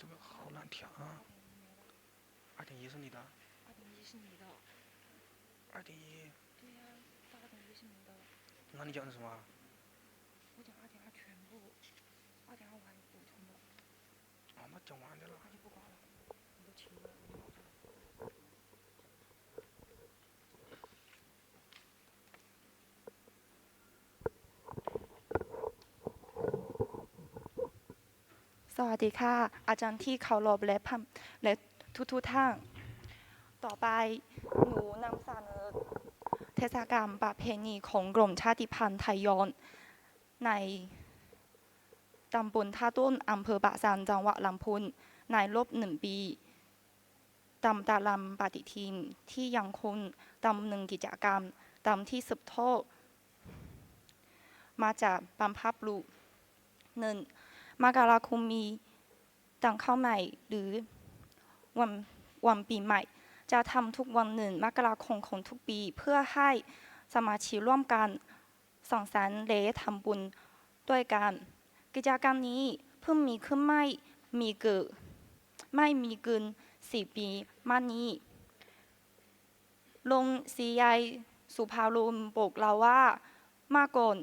这个好难调啊。二点一是你的，二点一是你的，二点一，对呀、大二点一是你的，那你讲的什么啊？我讲二点二全部，二点二我还有补充的，啊，那讲完的了。 วัสดีค่ะ อาจารย์ที่เคารพและพันและทุกทุกท่านต่อไปหนูนำเสนอเทศกาลประเพณีของกลุ่มชาติพันธุ์ไทยยอนในตำบลท่าต้นอำเภอปะซานจังหวัดลำพูนในรอบหนึ่งปีตามตารางปฏิทินที่ยังคงดำเนินกิจกรรมตามที่สืบทอดมาจากบรรพบุรุษหนึ่ง มกราคมมีตังเข้าใหม่หรือวันวันปีใหม่ จะทำทุกวันหนึ่งมกราคมของทุกปี เพื่อให้สมาชิกร่วมกันสังสรรค์และทำบุญด้วยกัน กิจกรรมนี้เพิ่งมีขึ้นไม่มีเกิดไม่มีเกินสี่ปีมานี้ลงสียายสุภาลุมบอกเราว่ามาก่อน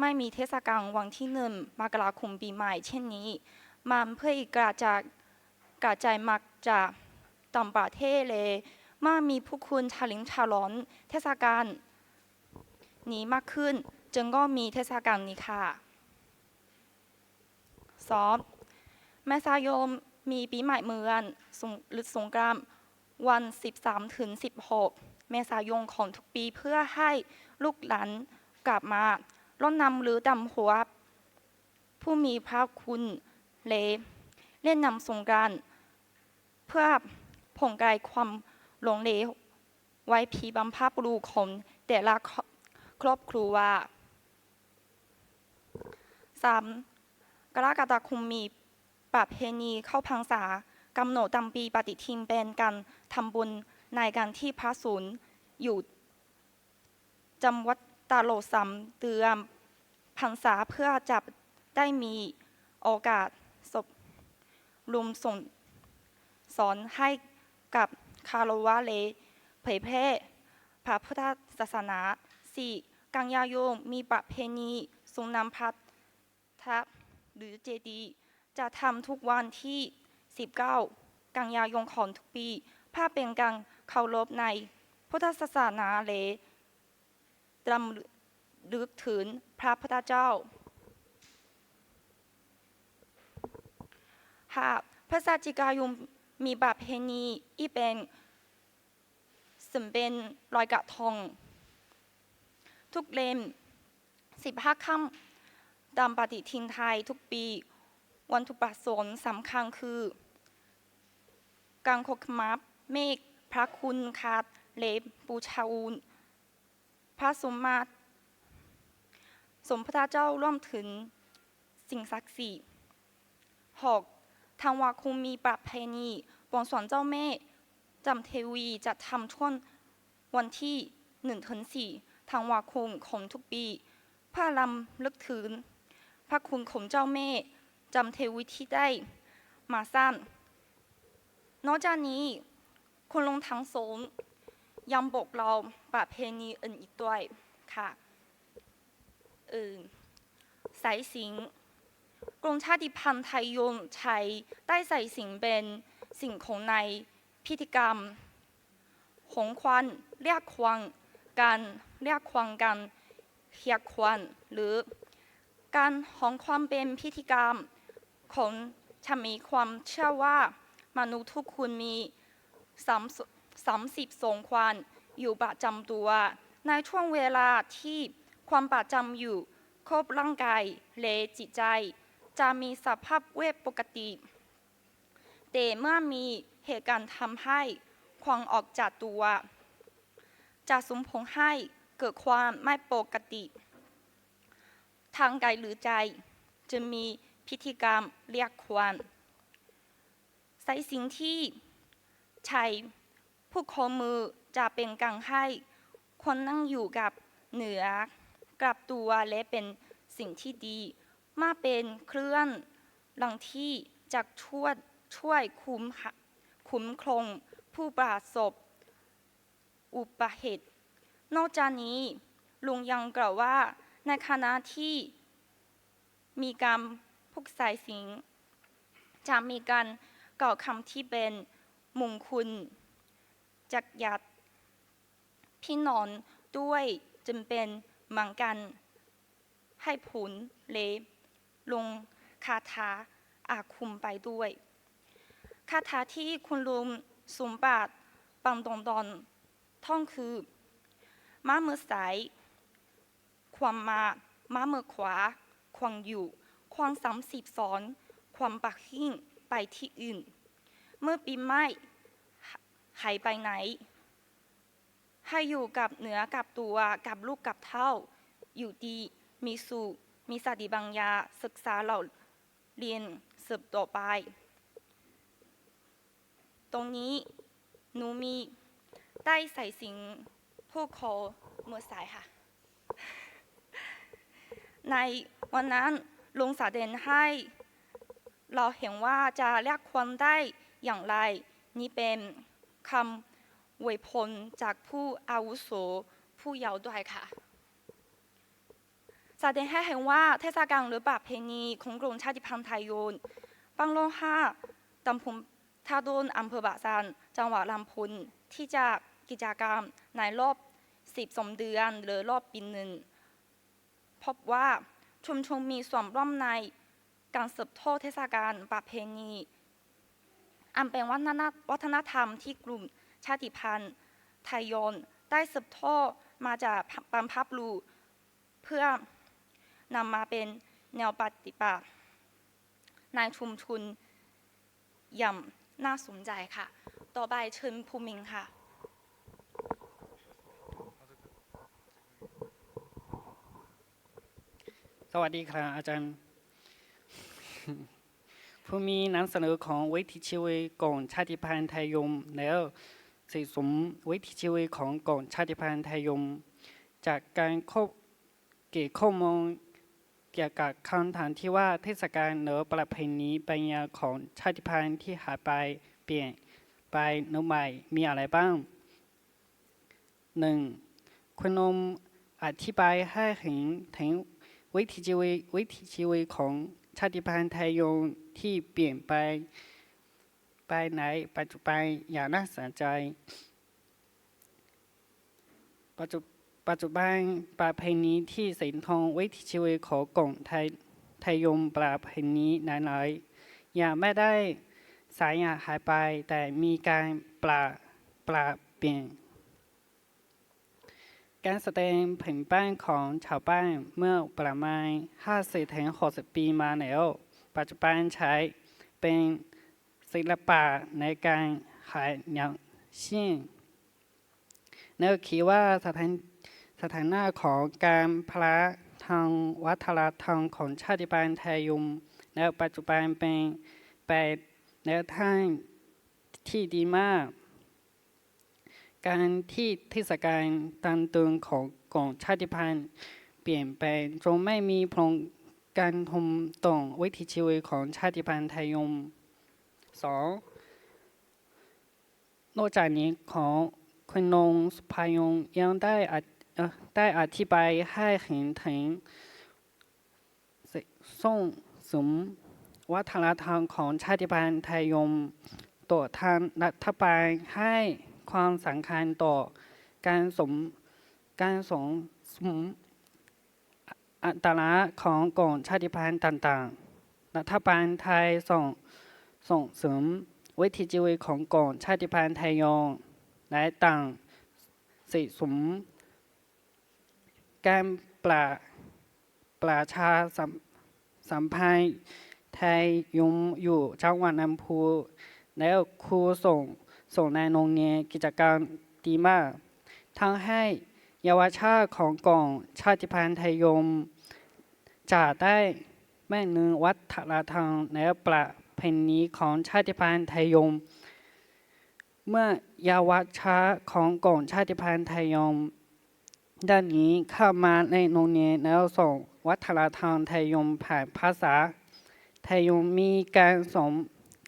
ไม่มีเทศกาลวันที่หนึ่งมกราคมปีใหม่เช่นนี้ มันเพื่ออีกกระจายกระจายมาจากต่างประเทศเลยมื่อมีผู้คุณชาลิงชาล้อนเทศกาลนี้มากขึ้น จึงก็มีเทศกาลนี้ค่ะสองแม่สายมมีปีใหม่เมืองสงหรือสงกรานวัน 13 ถึง 16 เมษายนของทุกปีเพื่อให้ลูกหลานกลับมา รดน้ำหรือดำหัว ผู้มีพระคุณเลเล่นนำสงกานต์เพื่อผ่องไกลความหลงเหลวไว้พีบัมพบุรุของแต่ละครอบครัวสามกรกฎาคมมีประเพณีเข้าพรรษากำหนดตามปีปฏิทินเป็นการทำบุญในการที่พระศูนย์อยู่จำวัดตาโลสามเดือน พรรษาเพื่อจะได้มีโอกาสศพรวมส่งสอนให้กับคารวะเลเผยแพร่พระพุทธศาสนาสี่กันยายนมีประเพณีทรงนำพัดทับหรือเจดี จะทำทุกวันที่ 19 กันยายนของทุกปีเพื่อเป็นการเคารพในพุทธศาสนาและรำลึกถึง พระพุทธเจ้าหากพฤศจิกายนมีประเพณีที่เป็นสมเป็นรอยกระทง ทุกเล่ม15ค่ำตามปฏิทินไทยทุกปี วันถุประสงค์สำคัญคือการขกมับเมฆพระคุณคาดเลบปูชาอูนพระสมมาต สมพระเจ้าร่วมถึงสิ่งศักดิ์สิทธิ์หกทางวาคุมมีประเพณีบวงสรวงเจ้าแม่จำเทวีจะทำช่วงวันที่หนึ่งถึงสี่ทางวาคุมของทุกปีเพื่อลำลึกถึงพระคุณของเจ้าแม่จำเทวิที่ได้มาสร้างนอกจากนี้คุณลงทั้งสงยังบอกเราประเพณีอื่นอีกด้วยค่ะ ออสายสิญจนกรมชาติพันธุ์ไทยยงใช้ได้ใส่สิญจนเป็นสิ่งของในพิธีกรรม หงควันเรียกควังการเรียกควังกันเฮียควันหรือ การของความเป็นพิธีกรรมของจะมีความเชื่อว่ามนุษย์ทุกคนมีสามสามสิบสองควันอยู่ประจำตัว ในช่วงเวลาที่ ความประจำอยู่ครบร่างกายและจิตใจ จะมีสภาพเวทปกติ แต่เมื่อมีเหตุการณ์ทำให้ควันออกจากตัว จะสมผงให้เกิดความไม่ปกติ ทางกายหรือใจ จะมีพิธีกรรมเรียกควันสายสิ่งที่ใช้ผู้คอมือจะเป็นการให้คนนั่งอยู่กับเหนือ กลับตัวและเป็นสิ่งที่ดี มาเป็นเคลื่อนหลังที่จากชวดช่วยคุ้มคุ้มครองผู้ประสบอุบัติเหตุ นอกจากนี้ลุงยังกล่าวว่าในขณะที่มีการพุกสายสิงจะมีการกล่าวคำที่เป็นมงคลจากญาติพี่น้องด้วยจึงเป็น เหมือนกัน ให้ผลเลยลงคาถาอาคุมไปด้วย คาถาที่คุณลุงสมบัติปังตองตอนท่องคือม้ามือซ้ายความมาม้ามือขวา ความอยู่ ความสามสิบสอน ความปักหิ่งไปที่อื่น เมื่อปีใหม่หายไปไหน ให้อยู่กับเนื้อกับตัวกับลูกกับเท่า อยู่ดีมีสุขมีสติปัญญาศึกษาเราเรียนสืบต่อไป ตรงนี้หนูมีได้ใส่สิ่งผู้ขอเมื่อสายค่ะ ในวันนั้นลงสาเดนให้ เราเห็นว่าจะเรียกความได้อย่างไร นี่เป็นคำ อวยพรจากผู้อาวุโสผู้เยาว์ด้วยค่ะแสดงให้เห็นว่าเทศกาลหรือประเพณีของกลุ่มชาติพันธุ์ไทยโยนปังโลห้าตำบลท่าโดนอำเภอบะซานจังหวัดลำพูนที่จะกิจกรรมในรอบสิบสองเดือนหรือรอบปีหนึ่งพบว่าชุมชนมีส่วนร่วมในการสืบทอดเทศกาลประเพณีอันเป็นวัฒนธรรมที่กลุ่ม ชาติพันธุ์ ไทยยนได้สืบทอดมาจากบรรพบุรุษเพื่อนำมาเป็นแนวปฏิบัติในชุมชนอย่างน่าสนใจค่ะ ต่อไปเชิญภูมินค่ะสวัสดีครับอาจารย์ผู้มีนำเสนอของวิถีชีวิตของชาติพันธุ์ไทยยมแล้ว สิสมวิถีชีวิตของกองชาติพันธุ์ไทยยม จากการคบเกี่ยวข้อมูลเกี่ยวกับคำถามที่ว่าเทศกาลหรือประเพณีปัญญาของชาติพันธุ์ที่หายไปเปลี่ยนไปหรือใหม่มีอะไรบ้างหนึ่งคุณนมอธิบายให้เห็นถึงวิถีชีวิตวิถีชีวิตของชาติพันธุ์ไทยยงที่เปลี่ยนไป ไปไหนปัจจุบันอย่างน่าสนใจ ปัจจุปัจจุบันประเพณีที่สินทองวิถีชีวิตของกลุ่มไทยไทยยงประเพณีไหนๆยังไม่ได้สายอย่างหายไปแต่มีการปรับปรับเปลี่ยน การแสดงผ่นป้านของชาวบ้านเมื่อประมาณ 50ถึง60 ปีมาแล้ว ปัจจุบันใช้เป็น ศิลปะในการหายอย่างเช่นแนวคิดว่าสถานสถานะของการพละทางวัฒนธรรมของชาติพันธุ์ไทยยุมในปัจจุบันเป็นไปแนวทางที่ดีมาก การที่เทศกาลตันตือนของกองชาติพันธุ์เปลี่ยนแปลงจงไม่มีพลงการทมต่องวิถีชีวิตของชาติพันธุ์ไทยยม สองนอกจากนี้ของคุณนงสุภายงยังได้อธิเอ่อได้อธิบายให้เห็นถึงส่งสมวัฒนธรรมของชาติพันธุ์ไทยยมต่อทางรัฐบาลให้ความสำคัญต่อการสมการสงสมอัตลักษณ์ของกลุ่มชาติพันธุ์ต่างๆ รัฐบาลไทยส่ง ส่งเสริมวิถีชีวิตของกลุ่มชาติพันธุ์ไทยยองและต่างสิสมการปราประชาสัมสัมพันธ์ไทยยมอยู่จังหวัดลำพูนแล้วครูส่งส่งในโรงเรียนกิจกรรมดีมากทั้งให้เยาวชนของกองชาติพันธุ์ไทยยมจะได้แม่นึงวัฒนธรรมและประ เพณีของชาติพันธุ์ไทยยมเมื่อเยาวชนของกล่องชาติพันธุ์ไทยยม ด้านนี้เข้ามาในโรงเรียนแล้วส่งวัฒนธรรมไทยยมผ่านภาษา ไทยยมมีการสอน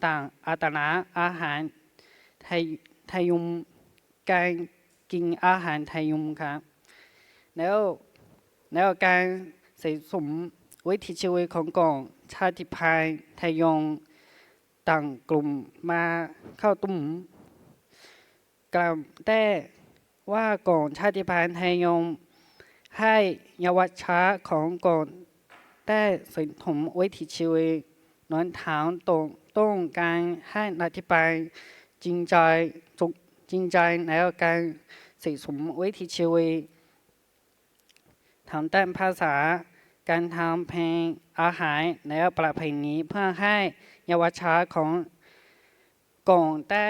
ต่างอัตนาอาหารไทยไทยยมการกินอาหารไทยยมครับแล้วแล้วการใส่สมวิถีชีวิตของกองชาติพันธุ์ไทยยง ต่างกลุ่มมาเข้าตุ้มกล่าวแต่ว่าก่อนชาติพันธุ์ไทยยงให้เยาวชนของก่อนได้ใส่สมวิถีชีวิตนอนทางตรงต้องการให้อธิบายจริงใจจุกจริงใจแล้วการใส่สมวิถีชีวิตทางด้านภาษาการทำเพลงอาหารและประเพณีเพื่อให้ ยาวชาของกองได้